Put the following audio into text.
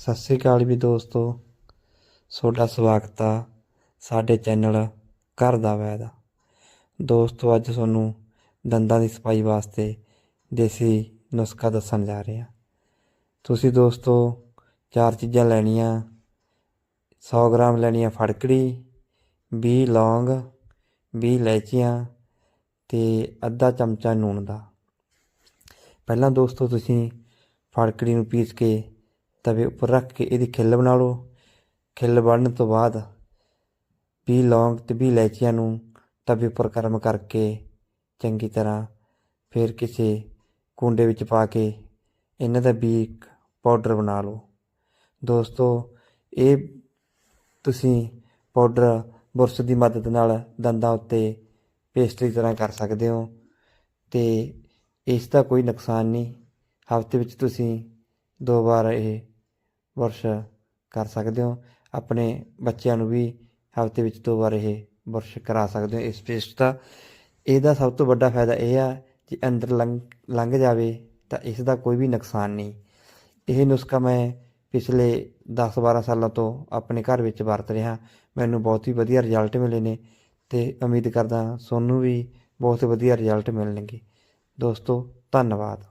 ਸਤਿ ਸ੍ਰੀ ਅਕਾਲ ਵੀ ਦੋਸਤੋ। ਤੁਹਾਡਾ ਸਵਾਗਤ ਆ ਸਾਡੇ ਚੈਨਲ ਘਰ ਦਾ ਵੈਦ। ਦੋਸਤੋ, ਅੱਜ ਤੁਹਾਨੂੰ ਦੰਦਾਂ ਦੀ ਸਫ਼ਾਈ ਵਾਸਤੇ ਦੇਸੀ ਨੁਸਖਾ ਦੱਸਣ ਜਾ ਰਹੇ ਹਾਂ ਤੁਸੀਂ ਦੋਸਤੋ, ਚਾਰ ਚੀਜ਼ਾਂ ਲੈਣੀਆਂ। 100 ਗ੍ਰਾਮ ਲੈਣੀਆਂ ਫੜਕੜੀ 20 ਲੌਂਗ 20 ਇਲਾਇਚੀਆਂ ਤੇ ਅੱਧਾ ਚਮਚਾ ਨੂਣ ਦਾ। ਪਹਿਲਾਂ ਦੋਸਤੋ, ਤੁਸੀਂ ਫੜਕੜੀ ਨੂੰ ਪੀਸ ਕੇ ਤਵੇ ਉੱਪਰ ਰੱਖ ਕੇ ਇਹਦੀ ਖਿੱਲ ਬਣਾ ਲਓ। ਖਿੱਲ ਬਣਨ ਤੋਂ ਬਾਅਦ ਵੀ ਲੌਂਗ ਤੇ ਵੀ ਇਲਾਇਚੀਆਂ ਨੂੰ ਤਵੇ ਉੱਪਰ ਗਰਮ ਕਰਕੇ ਚੰਗੀ ਤਰ੍ਹਾਂ ਫਿਰ ਕਿਸੇ ਕੁੰਡੇ ਵਿੱਚ ਪਾ ਕੇ ਇਹਨਾਂ ਦਾ ਵੀ ਇੱਕ ਪਾਊਡਰ ਬਣਾ ਲਓ। ਦੋਸਤੋ, ਇਹ ਤੁਸੀਂ ਪਾਊਡਰ ਬੁਰਸ਼ ਦੀ ਮਦਦ ਨਾਲ ਦੰਦਾਂ ਉੱਤੇ ਪੇਸਟਰੀ ਤਰ੍ਹਾਂ ਕਰ ਸਕਦੇ ਹੋ ਤੇ ਇਸ ਦਾ ਕੋਈ ਨੁਕਸਾਨ ਨਹੀਂ। ਹਫ਼ਤੇ ਵਿੱਚ ਤੁਸੀਂ ਦੋ ਵਾਰ ਇਹ ਬੁਰਸ਼ ਕਰ ਸਕਦੇ ਹੋ। ਆਪਣੇ ਬੱਚਿਆਂ ਨੂੰ ਵੀ ਹਫ਼ਤੇ ਵਿੱਚ ਦੋ ਵਾਰ ਇਹ ਬੁਰਸ਼ ਕਰਾ ਸਕਦੇ ਹੋ ਇਸ ਪੇਸਟ ਦਾ। ਇਹਦਾ ਸਭ ਤੋਂ ਵੱਡਾ ਫਾਇਦਾ ਇਹ ਆ ਕਿ ਅੰਦਰ ਲੰਘ ਲੰਘ ਜਾਵੇ ਤਾਂ ਇਸ ਦਾ ਕੋਈ ਵੀ ਨੁਕਸਾਨ ਨਹੀਂ। ਇਹ ਨੁਸਖਾ ਮੈਂ ਪਿਛਲੇ 10-12 ਸਾਲਾਂ ਤੋਂ ਆਪਣੇ ਘਰ ਵਿੱਚ ਵਰਤ ਰਿਹਾ। ਮੈਨੂੰ ਬਹੁਤ ਹੀ ਵਧੀਆ ਰਿਜ਼ਲਟ ਮਿਲੇ ਨੇ ਤੇ ਉਮੀਦ ਕਰਦਾ ਤੁਹਾਨੂੰ ਵੀ ਬਹੁਤ ਵਧੀਆ ਰਿਜ਼ਲਟ ਮਿਲਣਗੇ। ਦੋਸਤੋ, ਧੰਨਵਾਦ।